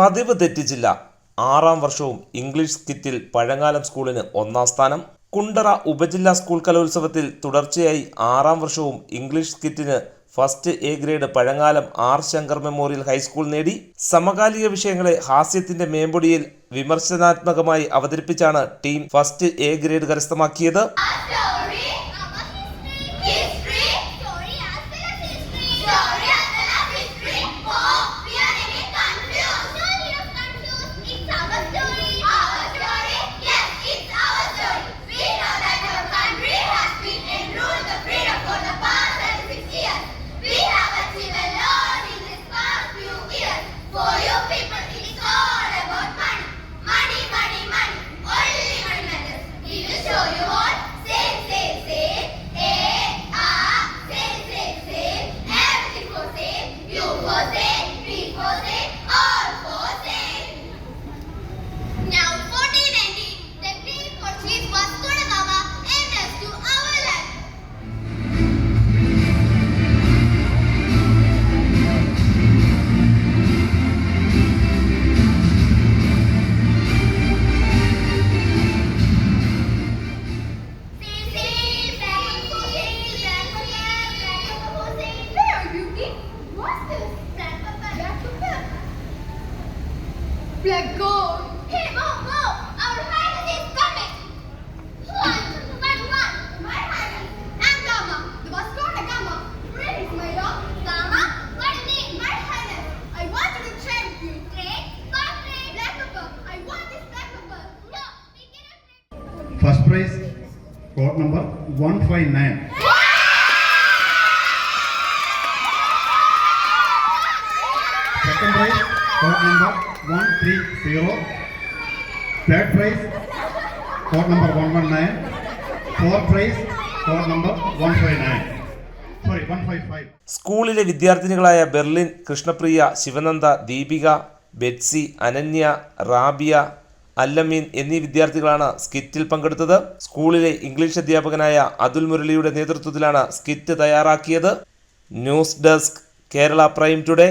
പതിവ് തെറ്റിച്ചില്ല. ആറാം വർഷവും ഇംഗ്ലീഷ് സ്കിറ്റിൽ പഴങ്ങാലം സ്കൂളിന് ഒന്നാം സ്ഥാനം. കുണ്ടറ ഉപജില്ലാ സ്കൂൾ കലോത്സവത്തിൽ തുടർച്ചയായി ആറാം വർഷവും English സ്കിറ്റിന് first A grade Pazhangalam R Shankar memorial high school നേടി. സമകാലിക വിഷയങ്ങളെ ഹാസ്യത്തിന്റെ മേമ്പൊടിയിൽ വിമർശനാത്മകമായി അവതരിപ്പിച്ചാണ് ടീം ഫസ്റ്റ് എ ഗ്രേഡ് കരസ്ഥമാക്കിയത്. Black gold. Hey, Mo, oh, Mo, our highness is coming. One, one, one. My highness. I'm Gama, the Vasco da Gama. Where is my dog? Gama? What it? My highness. I want you to trade you. What trade? Black pepper. I want this black pepper. No, we cannot. First prize, court number 159. Second prize, court number 130. Third prize, court number 119. Fourth prize, court number 159. Sorry, 155. സ്കൂളിലെ വിദ്യാർത്ഥിനികളായ Berlin Krishnapriya Sivananda Deepika Betsy Ananya Rabiya Allameen എന്നീ വിദ്യാർത്ഥികളാണ് സ്കിറ്റിൽ പങ്കെടുത്തത് സ്കൂളിലെ English അധ്യാപകനായ അതുൽ മുരളിയുടെ നേതൃത്വത്തിലാണ് skit തയ്യാറാക്കിയത് news desk Kerala prime today